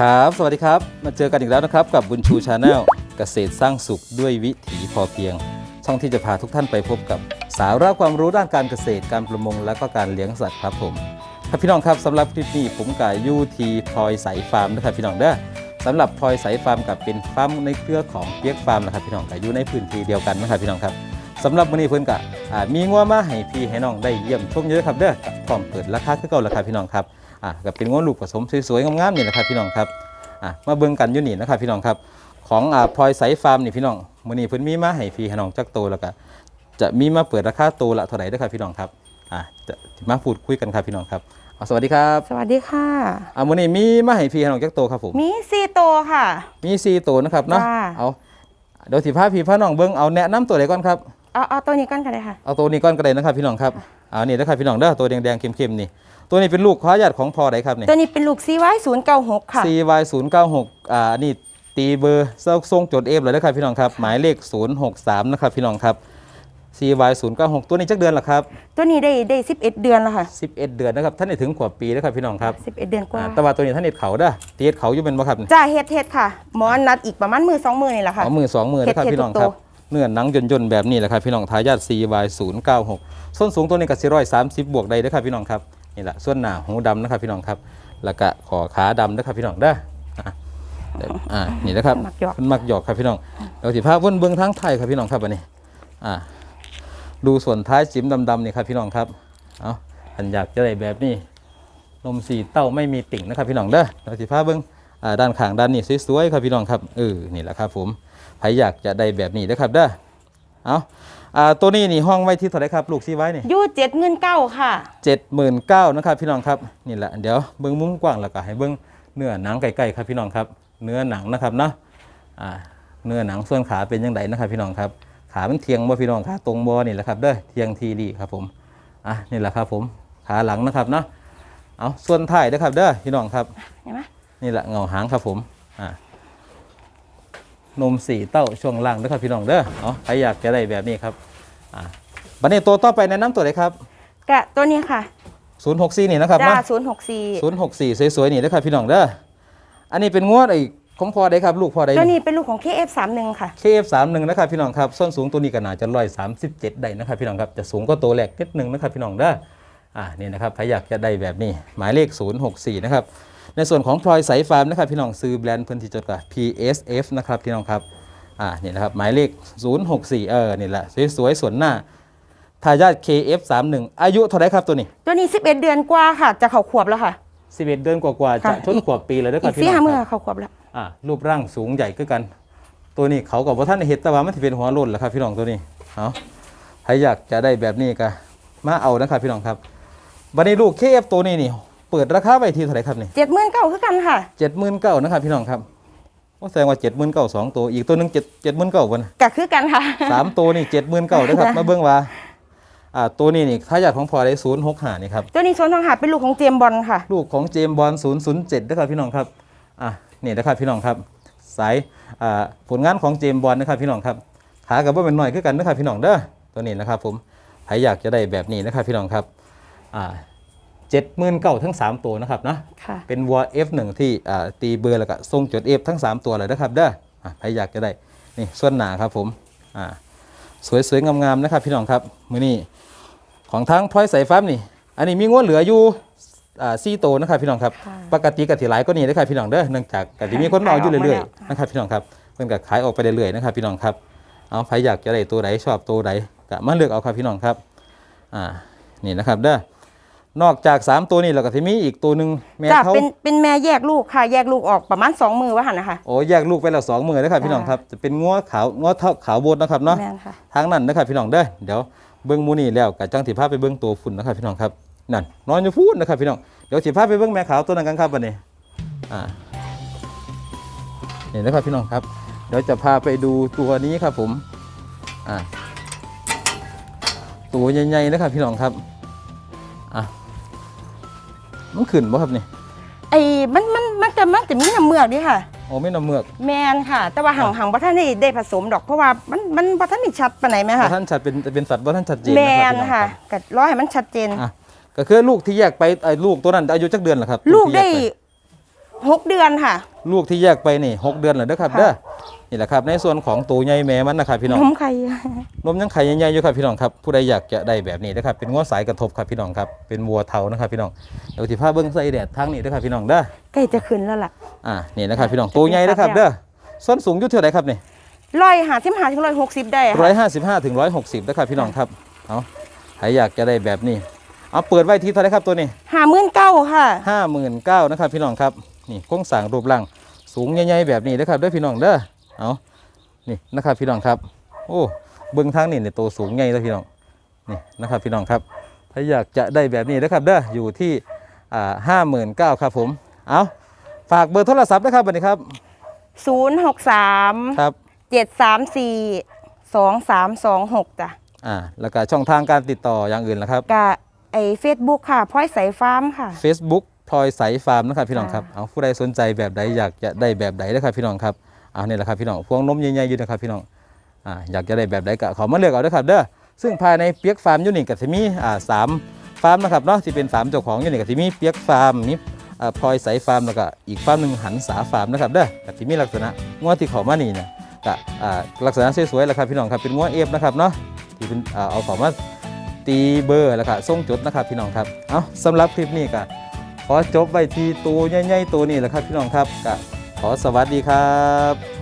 ครับ สวัสดีครับ มาเจอกันอีกแล้วนะครับ กับบุญชูชาแนลเกษตรสร้างสุขด้วยวิถีพอเพียง ช่องที่จะพาทุกท่านไปพบกับ สาระความรู้ด้านการเกษตรการประมง และก็การเลี้ยงสัตว์ครับผมครับพี่น้องครับสำหรับคลิปนี้ผมกับยูทีพลอยใสฟาร์มนะครับพี่น้องเด้อสำหรับพลอยใสฟาร์มกับเป็นฟาร์มในเครือของเปียกฟาร์มนะครับพี่น้องกับอยู่ในพื้นที่เดียวกันนะครับพี่น้องครับสำหรับวันนี้เพิ่อนกะอ่ามีงัวมาให้พี่ให้น้องได้เยี่ยมชมเยอะครับเด้อพร้อมเปิดราคาคือเก่าราคาพี่น้องครับ อ่าก็เป็นงัวลูกผสมสวยๆงามๆนี่แหละครับพี่น้องครับอะมาเบิ่งกันอยู่นี่นะครับพี่น้องครับของอ่าพลอยไสฟาร์มนี่พี่น้องมื้อนี้เพิ่นมีมาให้พี่ให้น้องจักโตวแล้วก็จะมีมาเปิดราคาโตวละเท่าไหร่เด้อครับพี่น้องครับอะจะมาพูดคุยกันครับพี่น้องครับเอาสวัสดีครับสวัสดีค่ะอ่ามื้อนี้มีมาให้พี่ให้น้องจักโตวครับผมมีซีโตวค่ะ มี4ตัวนะครับเนาะจ้า เอาเดี๋ยวสิพาพี่พาน้องเบิ่งเอาแนะนำตัวใดก่อนครับ เอาเอาตัวนี้กันกันเลยค่ะ เอาตัวนี้ก่อนก็ได้นะครับพี่น้องครับเอานี่นะครับพี่น้องเด้อตัวแดงๆเข้มๆนี่ ตัวนี้เป็นลูกขออนุญาตของพ่อใดครับนี่ตัวนี้เป็นลูกซีไว้ศูนย์เก้าหกค่ะ CY 0 9 6อ่านี่ตีเบอร์ทรงจดเอฟเลยนะครับพี่น้องครับ หมายเลข 063 นะครับพี่น้องครับ CY 0 9 6ตัวนี้จักเดือนละครับ ตัวนี้ได้ได้สิบเอ็ดเดือนแล้วค่ะ11 เดือนนะครับท่านได้ถึงขวบปีนะครับพี่น้องครับสิบเอ็ดเดือนกว่าอ่าแต่ว่าตัวนี้ท่านเน็ตเขาเด้อตีเอ็ดเขาอยู่เป็นบ่ครับนี่จ้าเฮ็ดเฮ็ดค่ะ หมอนัดอีกประมาณมือสองมือนี่แหละค่ะเอามือสองมือนะครับเฮ็ดพี่น้องเฮ็ดครับทุกเนื้อหนังย่นๆแบบนี้แหละครับพี่น้องทายาท CY 0 9 6ส้นสูงตัวนี้ก็430บวกได้นะครับพี่น้องครับ นี่แหละส่วนหน้าหูดำนะครับพี่น้องครับ แล้วก็ขอขาดำนะครับพี่น้องเด้ออะเดี๋ยวอ่านี่นะครับมักหยอก มันมักหยอกครับพี่น้องเราสิพาเบิ้นเบิ้งทั้งไทยครับพี่น้องครับอันนี้ อ่า ดูส่วนท้ายจิ้มดำๆนี่ครับพี่น้องครับ เอาอันอยากจะได้แบบนี้นมสีเต้าไม่มีติ่งนะครับพี่น้องเด้อเราสิพาเบิ้งอ่าด้านข้างด้านนี้สวยๆครับพี่น้องครับเออนี่แหละครับผมใครอยากจะได้แบบนี้นะครับเด้อ เอาอ่าตัวนี้นี่ห้องไว้ที่เท่าไหรครับลูกซีไว้นี่ยู่เจ็ดเงินเก้าค่ะเจ็ดหมื่นเก้านะครับพี่น้องครับนี่แหละเดี๋ยวเบิ้งมุมกว้างแล้วก็ให้เบิ้งเนื้อหนังใกล้ๆครับพี่น้องครับ เนื้อหนังนะครับเนาะอ่าเนื้อหนังส่วนขาเป็นยังไงนะครับพี่น้องครับขามันเทียงบ่พี่น้องขาตรงบ่นี่แหละครับเด้อเทียงทีดีครับผมอะนี่แหละครับผมขาหลังนะครับเนาะเอาส่วนท้ายนะครับเด้อพี่น้องครับเห็นไหมนี่แหละเงาหางครับผมอ่า นมสีเต้าช่วงล่างนะครับพี่น้องเด้อเอาใครอยากจะได้แบบนี้ครับอ่าบันนี้ตัวต่อไปแนะนำตัวเลยครับ กะตัวนี้ค่ะ064นี่นะครับจ้าเนาะศูนย์หกสี่ศูนย์หกสี่สวยๆนี่นะครับพี่น้องเด้ออันนี้เป็นงวดไอ้ของพอได้ครับลูกพอได้ตัวนี้เป็นลูกของ KF สามหนึ่งค่ะเคฟสามหนึ่งนะครับพี่น้องครับส้นสูงตัวนี้ก็น่าจะร้อยสามสิบเจ็ดได้นะครับพี่น้องครับจะสูงก็ตัวแรกนิดหนึ่งนะครับพี่น้องเด้ออ่านี่นะครับใครอยากจะได้แบบนี้หมายเลข 064 นะครับ ในส่วนของพลอยสายฟาร์มนะครับพี่น้องซื้อแบรนด์พื้นที่จดกับ PSF นะครับพี่น้องครับอ่านี่นะครับหมายเลข 064 เออนี่แหละสวยๆส่วนหน้าทายาท KF31 อายุเท่าไหรครับตัวนี้ ตัวนี้สิบเอ็ดเดือนกว่าค่ะ จะเข่าขวบแล้วค่ะ 11 เดือนกว่าๆจะค่ะชนขวบปีเลยนะคอีรับกพี่สี่น้ห้าองมืคอรับเข่าขวบแล้ว อ่ารูปร่างสูงใหญ่คือกัน ตัวนี้เขากับว่าท่านเห็ดแต่ว่ามันจะเป็นหัวโล้นแหละครับพี่น้องตัวนี้เอาใครอยากจะได้แบบนี้ก็มาเอานะครับพี่น้องครับวันนี้ลูกเคฟตัวนี้นี่ เปิดราคาไปที่เท่าไหร่ครับนี่เจ็ดหมื่นเก้าคือกันค่ะเจ็ดหมื่นเก้านะครับพี่น้องครับโอ้แสดงว่าเจ็ดหมื่นเก้าสองตัวอีกตัวหนึงเจ็ดเจ็ดหมื่นเก้าวันกะคือกันค่ะสามตัวนี่เจ็ดหมื่นเก้านะครับมาเบิ้งว่าอ่าตัวนี้นี่ถ้าอยากของพอได้ศูนย์หกห้านี่ครับตัวนี้โซนทางหาดเป็นลูกของเจมส์บอลค่ะ ลูกของเจมส์บอล007นะครับพี่น้องครับอะนี่นะครับพี่น้องครับสายอ่าผลงานของเจมส์บอลนะครับพี่น้องครับขากับว่าเป็นหน่อยคือกันนะครับพี่น้องเด้อตัวนี้นะครับผมใครอยากจะได้แบบนี้นะครับพี่น้องครับอ่า เจ็ดหมื่นเก้าทั้ง 3 ตัวนะครับนะค่ะ เป็นวัว F1 ที่อ่าตีเบอร์แล้วก็ทรงจด F ทั้ง 3 ตัวเลยนะครับเด้ออะใครอยากจะได้นี่ส่วนหนาครับผมอ่าสวยๆงามๆนะครับพี่น้องครับมือนี้ของทั้งพลอยสายฟ้านี่ อันนี้มีงวดเหลืออยู่อ่าซี่โตวนะครับพี่น้องครับค่ะ ปกติกติหลายก็นี่นะครับพี่น้องเด้อเนื่องจากกติมีคนมาเอาอยู่เรื่อยขายออกมาแล้วๆนะครับพี่น้องครับเพิ่นก็ขายออกไปเรื่อยๆนะครับพี่น้องครับเอาใครอยากจะได้ตัวใดชอบตัวใดก็มาเลือกเอาครับพี่น้องครับอ่านี่นะครับเด้อ นอกจาก3ตัวนี้แล้วก็จะมีอีกตัวหนึ่งแม่จ้าเขาเป็นเป็นแม่แยกลูกค่ะ แยกลูกออกประมาณสองมือว่าหันนะคะ โอ้แยกลูกไปแล้วสองมือนะครับพี่น้องครับจะเป็นงัวขาวงัวเท่าขาวโบดนะครับเนาะ แม่นค่ะ ทางนั้นนะครับพี่น้องเด้อเดี๋ยวเบิ้งหมูนี่แล้วกับจังสิพาไปเบิ้งตัวฝุ่นนะครับพี่น้องครับนั่นนอนอยู่พูดนะครับพี่น้องเดี๋ยวสิพาไปเบิ้งแม่ขาวตัวนั้นกันครับวันนี้อ่านี่นะครับพี่น้องครับ เดี๋ยวจะพาไปดูตัวนี้ครับผมอ่าตัวใหญ่ๆนะครับพี่น้องครับอะ มันขึ้นบ่ครับนี่ไอ้มันมันมันจะมันจะมีน้ำเมือกดิค่ะ โอ้ไม่นำเมือก แมนค่ะ แต่ว่าหังหังบ่ท่านได้ได้ผสมดอกเพราะว่ามันมันบ่ท่านได้ชัดปานไหนไหมแต่ค่ะท่านชัดเป็นเป็นสัตว์ว่าท่านชัดเจนแมนะครับนพี่น้องค่ะรับก็ร้อยให้มันชัดเจน อะก็คือลูกที่แยกไปไอ้ลูกตัวนั้นอายุจักเดือนเหรอครับลูกที่แยได้ปหกเดือนค่ะ ลูกที่แยกไปนี่หกเดือนแล้วเด้อครับค่ะ เด้อ นี่แหละครับ ในส่วนของตัวใหญ่แม่มันนะครับพี่น้องนมไข่นมยังไข่ใหญ่ๆอยู่ครับพี่น้องครับผู้ใดอยากจะได้แบบนี้นะครับเป็นงัวสายกระทบครับพี่น้องครับเป็นวัวเทานะครับพี่น้องเดี๋ยวที่ผ้าเบิ้งใส่แดดทางนี้เด้อครับพี่น้องเด้อใกล้จะขึ้นแล้วล่ะอ่านี่นะครับพี่น้องตัวใหญ่นะครับเด้อส้นสูงอยู่เท่าไหร่ครับนี่ร้อยหาสิบหาถึงร้อยหกสิบได้ร้อค่ะยห้าสิบห้าถึงร้อยหกสิบนะครับพี่น้องครับเอาใครอยากจะได้แบบนี้เอาเปิดไว้ที่เท่าไหร่ครับตัวนี้หาหมื่นเก้าค่ะห้าหมื่นเก้านะครับพี่น้องครับนี่โครงสร้างรูปร่างสูงใหญ่ๆแบบนี้นะครับเด้อพี่น้องเด้อ เอานี่นะครับพี่น้องครับ โอ้เบื้องทางนี่เนี่ยตัวสูงใหญ่เลยพี่น้องนี่นะครับพี่น้องครับ ถ้าอยากจะได้แบบนี้นะครับเด้ออยู่ที่อ่าห้าหมื่นเก้าครับผมเอาฝากเบอร์โทรศัพท์นะครับบัดนี้ครับศูนย์หกสามครับเจ็ดสามสี่สองสามสองหกจ้ะอ่าแล้วก็ช่องทางการติดต่ออย่างอื่นนะครับกะไอเฟซบุ๊กค่ะพลอยใสฟาร์มค่ะ Facebook พลอยใสฟาร์มนะครับพี่น้องครับค่ะเอาผู้ใดสนใจแบบใดอยากจะได้แบบใดนะครับพี่น้องครับเอาเนี่ยแหละครับพี่น้องพวงนมใหญ่ๆอยู่นะครับพี่น้องอ่าอยากจะได้แบบใดก็ขอมาเลือกเอาเด้อครับเด้อซึ่งภายในเปียกฟาร์มยูนิคกับที่มีอ่าสามฟาร์มนะครับเนาะที่เป็นสามเจ้าของยูนิคกับที่มีเปียกฟาร์มนี่อ่าพลอยใสฟาร์มแล้วก็อีกฟาร์มหนึ่งหันษาฟาร์มนะครับเด้อกับที่มีลักษณะงวที่เขามานี่นี่ยก็อ่าลักษณะสวยๆแหละครับพี่น้องครับเป็นงวเอฟนะครับเนาะที่เป็นอ่าเอาขามาตีเบอร์แล้วก็ส่งจดนะครับพี่น้องครับเอาสำหรับคลิปนี้ก็ขอจบไว้ที่ตัวใหญ่ๆตัวนี้แหละครับพี่น้องครับก็ ขอสวัสดีครับ